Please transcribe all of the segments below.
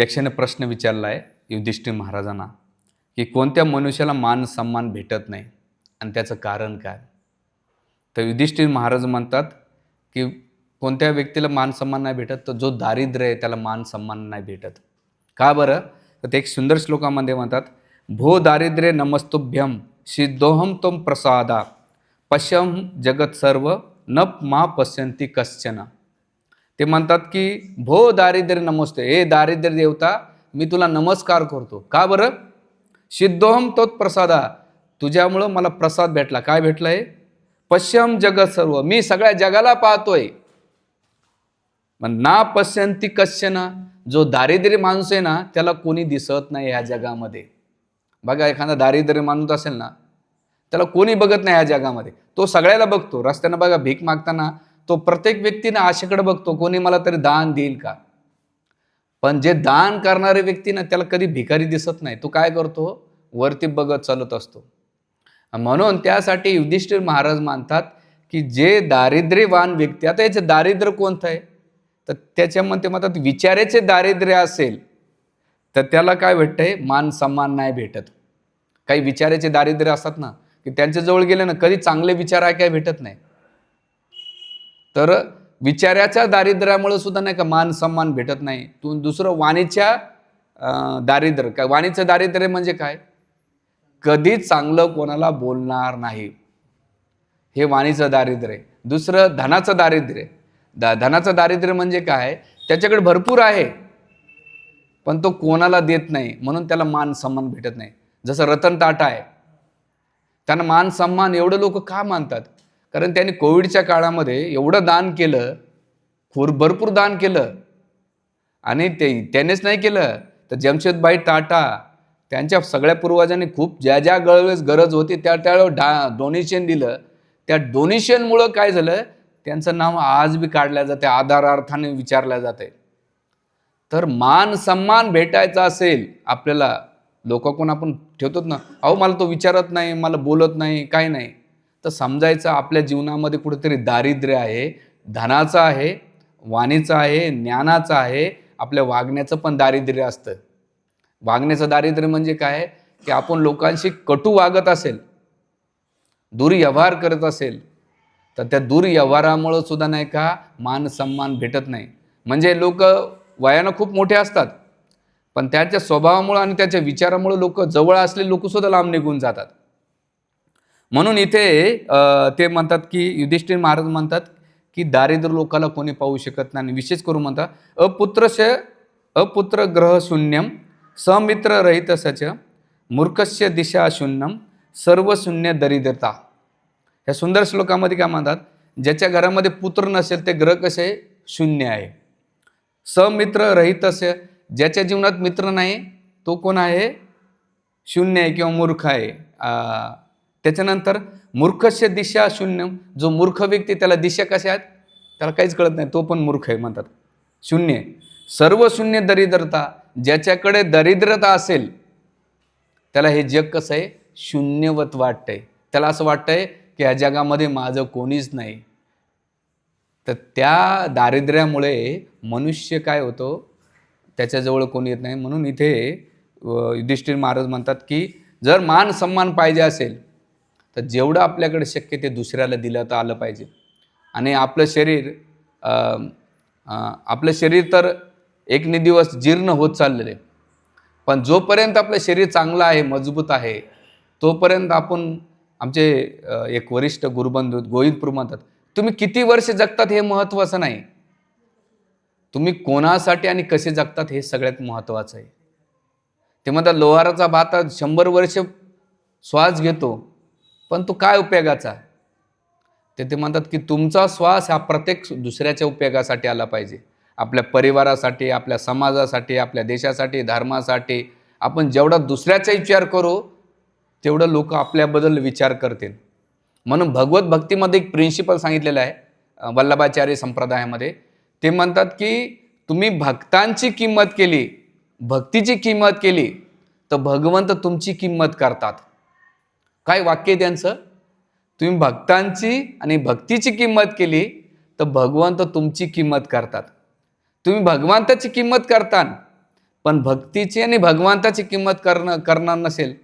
यक्षाने प्रश्न विचारला आहे युधिष्ठिर महाराजांना की कोणत्या मनुष्याला मान सन्मान भेटत नाही? आणि त्याचं कारण काय? तर युधिष्ठिर महाराज म्हणतात की कोणत्या व्यक्तीला मान सन्मान नाही भेटत तर जो दारिद्र्य आहे त्याला मान सन्मान नाही भेटत. का बरं? तर ते एक सुंदर श्लोकामध्ये म्हणतात भो दारिद्र्य नमस्तुभ्यम सिद्धोहम तम प्रसादा पश्यम जगत सर्व न मा पश्यंती कश्चन. ते म्हणतात की भो दारिद्र्य नमस्ते हे दारिद्र्य देवता मी तुला नमस्कार करतो. का बरं? सिद्धोहम तोत प्रसादा तुझ्यामुळं मला प्रसाद भेटला. काय भेटलं आहे पश्यम जगत सर्व मी सगळ्या जगाला पाहतोय. मग ना पश्यंती ना जो दारिद्र्य माणूस आहे ना त्याला कोणी दिसत नाही ह्या जगामध्ये. बघा एखादा दारिद्र्य माणूस असेल ना त्याला कोणी बघत नाही ह्या जगामध्ये. तो सगळ्याला बघतो. रस्त्यानं बघा भीक मागताना तो प्रत्येक व्यक्तीनं आशेकडे बघतो कोणी मला तरी दान देईल का? पण जे दान करणारे व्यक्ती ना त्याला कधी भिकारी दिसत नाही. तो काय करतो? वरती बघत चालत असतो. म्हणून त्यासाठी युधिष्ठिर महाराज मानतात की जे दारिद्र्यवान व्यक्ती आता याचे दारिद्र्य कोणतं आहे? तर त्याच्यामध्ये म्हणतात विचाराचे दारिद्र्य असेल तर त्याला काय भेटतंय? मान सन्मान नाही भेटत. काही विचाराचे दारिद्र्य असतात ना की त्यांच्याजवळ गेले ना कधी चांगले विचार आहे काय भेटत नाही. तर विचाराच्या दारिद्र्यामुळे सुद्धा नाही का मान सन्मान भेटत नाही. तू दुसरं वाणीच्या दारिद्र्य. काय वाणीचं दारिद्र्य म्हणजे काय? कधी चांगलं कोणाला बोलणार नाही. हे वाणीचं दारिद्र्य. दुसरं धनाचं दारिद्र्य. दा धनाचं दारिद्र्य म्हणजे काय? त्याच्याकडे भरपूर आहे. पण तो कोणाला देत नाही. म्हणून त्याला मान सन्मान भेटत नाही. जसं रतन टाटा आहे. त्यांना मान सन्मान एवढं लोक का मानतात? कारण त्यांनी कोविडच्या काळामध्ये एवढं दान केलं खूर भरपूर दान केलं. आणि ते त्यानेच नाही केलं. तर जमशेदबाई टाटा त्यांच्या सगळ्या पूर्वजांनी खूप ज्या ज्या गळवेळेस गरज होती त्या त्यावेळेस डा डोनेशन दिलं. त्या डोनेशनमुळं काय झालं? त्यांचं नाव आज बी काढल्या जाते आधारार्थाने विचारल्या जाते. तर मान सन्मान भेटायचा असेल आपल्याला लोक कोण आपण ठेवतोच ना? अहो मला तो विचारत नाही मला बोलत नाही काय नाही. तर समजायचं आपल्या जीवनामध्ये कुठेतरी दारिद्र्य आहे धनाचं आहे वाणीचं आहे ज्ञानाचं आहे आपल्या वागण्याचं पण दारिद्र्य असतं. वागण्याचं दारिद्र्य म्हणजे काय? की आपण लोकांशी कटू वागत असेल दुर्व्यवहार करत असेल तर त्या दुर्व्यवहारामुळं सुद्धा नाही का मान सन्मान भेटत नाही. म्हणजे लोक वयानं खूप मोठे असतात पण त्यांच्या स्वभावामुळं आणि त्याच्या विचारामुळं लोक जवळ असलेले लोकसुद्धा लांब निघून जातात. म्हणून इथे ते म्हणतात की युधिष्ठिर महाराज म्हणतात की दारिद्र्य लोकाला कोणी पाहू शकत नाही आणि विशेष करून म्हणतात अपुत्रस्य अपुत्र ग्रह शून्यम समित्र रहित सच मूर्खस्य दिशा शून्यम सर्व शून्य दरिद्रता. ह्या सुंदर श्लोकामध्ये काय म्हणतात ज्याच्या घरामध्ये पुत्र नसेल ते ग्रह कसे? शून्य आहे. समित्र रहितस्य ज्याच्या जीवनात मित्र नाही तो कोण आहे? शून्य आहे किंवा मूर्ख आहे. त्याच्यानंतर मूर्खस्य दिशा शून्य. जो मूर्ख व्यक्ती त्याला दिशा कशा आहेत? त्याला काहीच कळत नाही. तो पण मूर्ख आहे म्हणतात. शून्य. आहे. सर्व शून्य दरिद्रता ज्याच्याकडे दरिद्रता असेल त्याला हे जग कसं आहे? शून्यवत वाटतंय. त्याला असं वाटतंय की या जगामध्ये माझं कोणीच नाही. तर त्या दारिद्र्यामुळे मनुष्य काय होतो? त्याच्याजवळ कोणी येत नाही. म्हणून इथे युधिष्ठिर महाराज म्हणतात की जर मान सन्मान पाहिजे असेल तर जेवढं आपल्याकडे शक्य ते दुसऱ्याला दिलं तर आलं पाहिजे. आणि आपलं शरीर आपलं शरीर तर एक दिवस जीर्ण होत चाललेलं आहे. पण जोपर्यंत आपलं शरीर चांगलं आहे मजबूत आहे तोपर्यंत आपण आमचे एक वरिष्ठ गुरुबंधू गोविंदपूर म्हणतात तुम्ही किती वर्ष जगतात हे महत्त्वाचं नाही. तुम्ही कोणासाठी आणि कसे जगतात हे सगळ्यात महत्त्वाचं आहे. ते म्हणतात लोहाराचा भात शंभर वर्ष श्वास घेतो पण तो काय उपयोगाचा? ते ते म्हणतात की तुमचा श्वास हा प्रत्येक दुसऱ्याच्या उपयोगासाठी आला पाहिजे. आपल्या परिवारासाठी आपल्या समाजासाठी आपल्या देशासाठी धर्मासाठी. आपण जेवढा दुसऱ्याचा विचार करू तेवढं लोक आपल्याबद्दल विचार करतील. म्हणून भगवत भक्तीमध्ये एक प्रिन्सिपल सांगितलेलं आहे वल्लभाचार्य संप्रदायामध्ये. ते म्हणतात की तुम्ही भक्तांची किंमत केली भक्तीची किंमत केली तर भगवंत तुमची किंमत करतात. काय वाक्य आहे त्यांचं? तुम्ही भक्तांची आणि भक्तीची किंमत केली तर भगवंत तुमची किंमत करतात. तुम्ही भगवंताची किंमत करतान पण भक्तीची आणि भगवंताची किंमत करणं करणार नसेल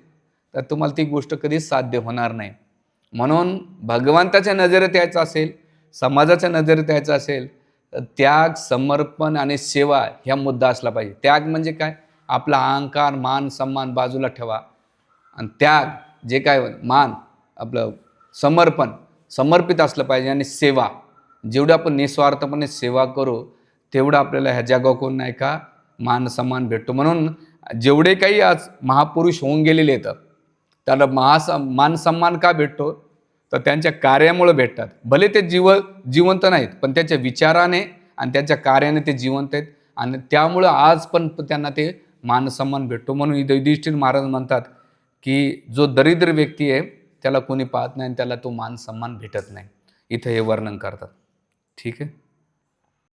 तर तुम्हाला ती गोष्ट कधीच साध्य होणार नाही. म्हणून भगवंताच्या नजरेत यायचं असेल समाजाच्या नजरेत यायचं असेल तर त्याग समर्पण आणि सेवा ह्या मुद्दा असला पाहिजे. त्याग म्हणजे काय? आपला अहंकार मान सन्मान बाजूला ठेवा. आणि त्याग जे काय मान आपलं समर्पण समर्पित असलं पाहिजे आणि सेवा. जेवढं आपण निस्वार्थपणे सेवा करू तेवढं आपल्याला ह्या जगाकडून नाही का मान सन्मान भेटतो. म्हणून जेवढे काही आज महापुरुष होऊन गेलेले आहेत त्याला महास मान सन्मान का भेटतो? तर त्यांच्या कार्यामुळं भेटतात. भले ते जीव जिवंत नाहीत पण त्याच्या विचाराने आणि त्यांच्या कार्याने ते जिवंत आहेत. आणि त्यामुळं आज पण त्यांना ते मानसन्मान भेटतो. म्हणून युधिष्ठिर महाराज म्हणतात की जो दरिद्र व्यक्ती आहे त्याला कोणी पाहत नाही आणि त्याला तो मान सन्मान भेटत नाही. इथं हे वर्णन करतात. ठीक आहे?